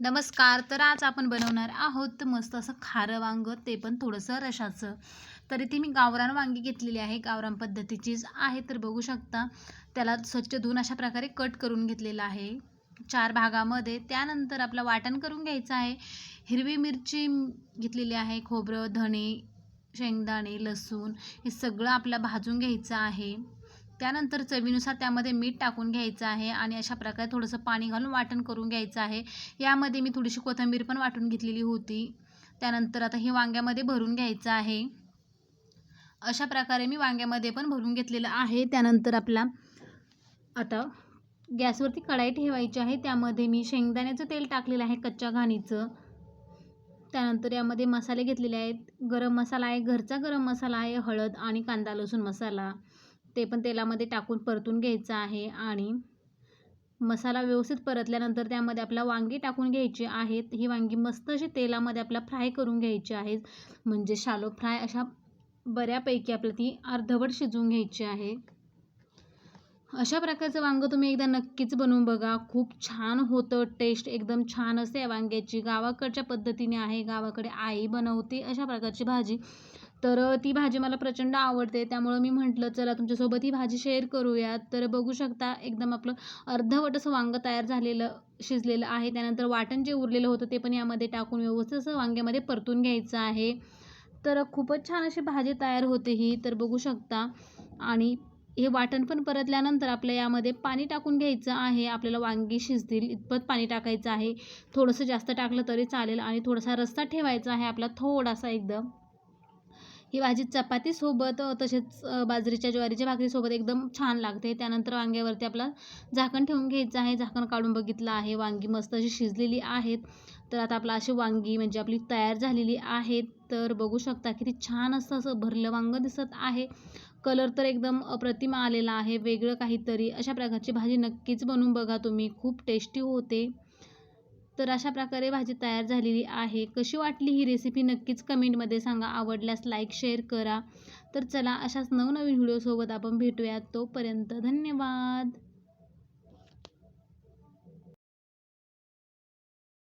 नमस्कार. तर आज आपण बनवणार आहोत मस्त असं खारं वांगं ते पण थोडंसं रशाचं. तर इथे मी गावरान वांगी घेतलेली आहे गावरान पद्धतीचीच आहे तर बघू शकता. त्याला स्वच्छ धुवून अशा प्रकारे कट करून घेतलेलं आहे. चार भागामध्ये त्यानंतर आपलं वाटण करून घ्यायचं आहे. हिरवी मिरची घेतलेली आहे खोबरं धणे शेंगदाणे लसूण हे सगळं आपलं भाजून घ्यायचं आहे. त्यानंतर चवीनुसार त्यामध्ये मीठ टाकून घ्यायचं आहे आणि अशा प्रकारे थोडंसं पाणी घालून वाटण करून घ्यायचं आहे. यामध्ये मी थोडीशी कोथिंबीर पण वाटून घेतलेली होती. त्यानंतर आता हे वांग्यामध्ये भरून घ्यायचं आहे. अशा प्रकारे मी वांग्यामध्ये पण भरून घेतलेलं आहे. त्यानंतर आपला आता गॅसवरती कढाई ठेवायची आहे. त्यामध्ये मी शेंगदाण्याचं तेल टाकलेलं आहे कच्च्या घाणीचं. त्यानंतर यामध्ये मसाले घेतलेले आहेत. गरम मसाला आहे घरचा गरम मसाला आहे हळद आणि कांदा लसूण मसाला. ते पण तेलामध्ये टाकून परतून घ्यायचं आहे आणि मसाला व्यवस्थित परतल्यानंतर त्यामध्ये आपला वांगी टाकून घ्यायची आहेत. ही वांगी मस्त अशी तेलामध्ये आपला फ्राय करून घ्यायची आहेत. म्हणजे शालो फ्राय अशा बऱ्यापैकी आपलं ती अर्धवट शिजवून घ्यायची आहे. अशा प्रकारचं वांगं तुम्ही एकदा नक्कीच बनवून बघा. खूप छान होतं. टेस्ट एकदम छान असते या वांग्याची. गावाकडच्या पद्धतीने आहे. गावाकडे आई बनवते अशा प्रकारची भाजी. तर ती भाजी मला प्रचंड आवडते. त्यामुळं मी म्हटलं चला तुमच्यासोबत ही भाजी शेअर करूयात. तर बघू शकता एकदम आपलं अर्धवट असं वांगं तयार झालेलं शिजलेलं आहे. त्यानंतर वाटण जे उरलेलं होतं ते पण यामध्ये टाकून व्यवस्थित असं वांग्यामध्ये परतून घ्यायचं आहे. तर खूपच छान अशी भाजी तयार होते ही तर बघू शकता. आणि हे वाटण पण परतल्यानंतर आपल्या यामध्ये पाणी टाकून घ्यायचं आहे. आपल्याला वांगी शिजतील इतपत पाणी टाकायचं आहे. थोडंसं जास्त टाकलं तरी चालेल आणि थोडासा रस्सा ठेवायचा आहे आपला थोडासा एकदम. ही भाजी चपातीसोबत तसेच बाजरीच्या ज्वारीच्या भाकरीसोबत एकदम छान लागते. त्यानंतर वांग्यावरती आपला झाकण ठेवून घ्यायचं आहे. झाकण काढून बघितलं आहे. वांगी मस्त अशी शिजलेली आहेत. तर आता आपला अशी वांगी म्हणजे आपली तयार झालेली आहेत तर बघू शकता किती छान असं असं भरलं वांगं दिसत आहे. कलर तर एकदम अप्रतिम आलेला आहे. वेगळं काहीतरी अशा प्रकारची भाजी नक्कीच बनवून बघा तुम्ही. खूप टेस्टी होते. तर अशा प्रकारे भाजी तयार झालेली आहे. कशी वाटली ही रेसिपी नक्कीच कमेंटमध्ये सांगा. आवडल्यास लाईक शेअर करा. तर चला अशाच नवनवीन व्हिडिओसोबत आपण भेटूयात. तोपर्यंत धन्यवाद.